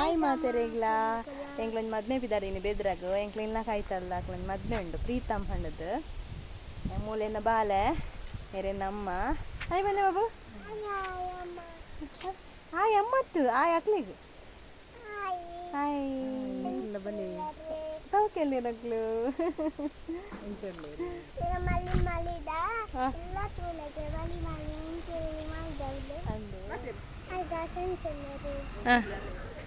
Hi ಮಾತೆರೆಗ್ಲ. ಎಂಕ್ಲೊಂದು ಮದ್ಮೆ ಬಿದ್ದಾರಿನಿ ಬೆದ್ರಾಗ. ಎಂಕ್ಲ ಇಲ್ಲ ಕಾಯ್ತಲ್ಲ ಅಕ್ಲೊಂದು ಮದ್ಮೆ ಉಂಡು. ಪ್ರೀತಮ್ ಹಣ್ಣದು. ಮೂಲೆನ ಬಾಲೆ ಎರೆ ನಮ್ಮ. ಹಾಯ್ ಬನ್ನಿ ಬಾಬು. ಹಾಯ್ ಅಮ್ಮತ್ತು. ಹಾಯ್ ಅಕ್ಲಿಗೆ ಹಾಯ್ ಬನ್ನಿ. ಸೌಖ್ಯಲ್ಲಿ ಮಾಡಿದವ್ರು ಅಂದು.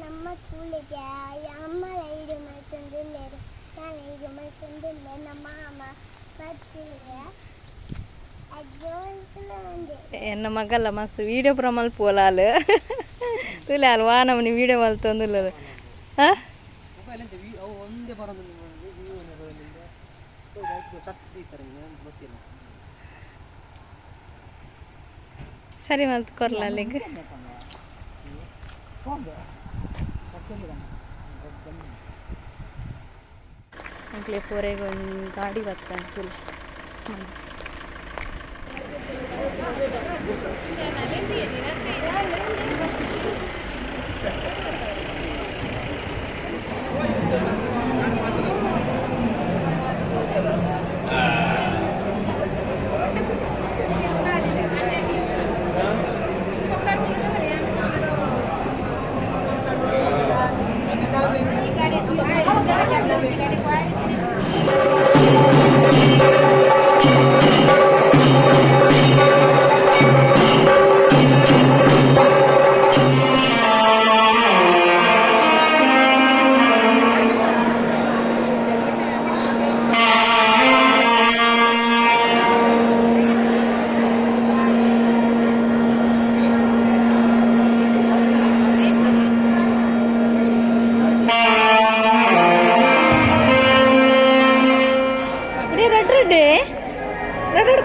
ನಮ್ಮ ಸ್ಕೂಲಿಗೆ ಅಮ್ಮ ಐದು ಮಾಡ್ತಂದಿಲ್ಲೇರು ನಾನು ಐದು ಮಾಡ್ತಂದಿಲ್ಲ ನಮ್ಮ ಅಮ್ಮ ಬರ್ತಿಲ್ಲ ಅದು ಒಂದೇ ಎನ್ನ ಮಗಲ್ಲ ಮಸ್ತ್ ವೀಡಿಯೋ ಪುರ ಮಲ್ಪೋಲಾಲ್ ತುಲೆ ಅಲ್ವ ನಮ್ಮನಿ ವೀಡಿಯೋ ಮಲ್ತೊಂದುಲ್ಲ ಸರಿ ಮಲ್ತ್ ಕೊರ್ಲ ಅಲ್ಲಿಗೆ? ಅಂಕ್ಲೆ ಪೋರೆಗೆ ಒಂದು ಗಾಡಿ ಬರ್ತಾನೆ ತುಲೆ ಇಡೀ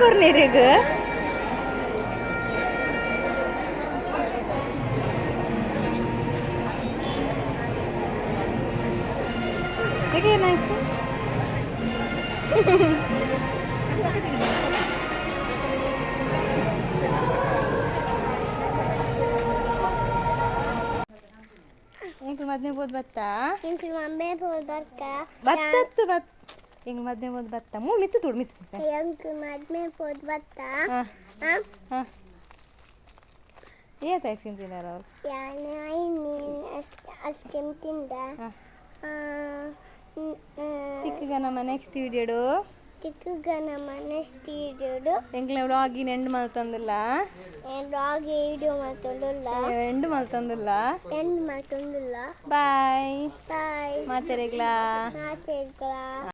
நாட்டுக்கோரில் இருக்கு देखिए ना इसको तुम्हारे बहुत बता तुम्हारे बहुत बता बता ಬರ್ಕ ಮದ್ವೆ ಬೋದು ಬತ್ತ? ಮೂ ಮಿತ್ತು ತುಡು ಮಿತ್ತು ಅಂಕಲ್ ಮದ್ಮೆ ಫೋನ್ ಬತ್ತ? ಹಾಂ ಹಾಂ? ಏತ್ ಐಸ್ ಕ್ರೀಮ್ ತಿನ್ನಾರ ಅವ್ರು? ಐಸ್ ಕ್ರೀಮ್ ತಿಂದ. ಚಿಕ್ಕಗ ನಮ್ಮ ನೆಕ್ಸ್ಟ್ ವಿಡಿಯೋಡು ಚಿಕ್ಕಗ ನಮ್ಮ ನೆಕ್ಸ್ಟ್ ಇಡೋದು ಎಂಕ್ಲೆ ವ್ಲಾಗಿನ ಎಂಡ್ ಮಲ್ತಂದಿಲ್ಲ ರಾಗಿ ಇಡು ಮಾತೊಂದಿಲ್ಲ ಎಂಡ್ ಮಲ್ತಂದಿಲ್ಲ ಎಂಡ್ ಮಾತೊಂದಿಲ್ಲ ಬಾಯ್ ಬಾಯ್ ಮಾತೆರೆಗ್ಲಾ ಮಾತೆಗಳ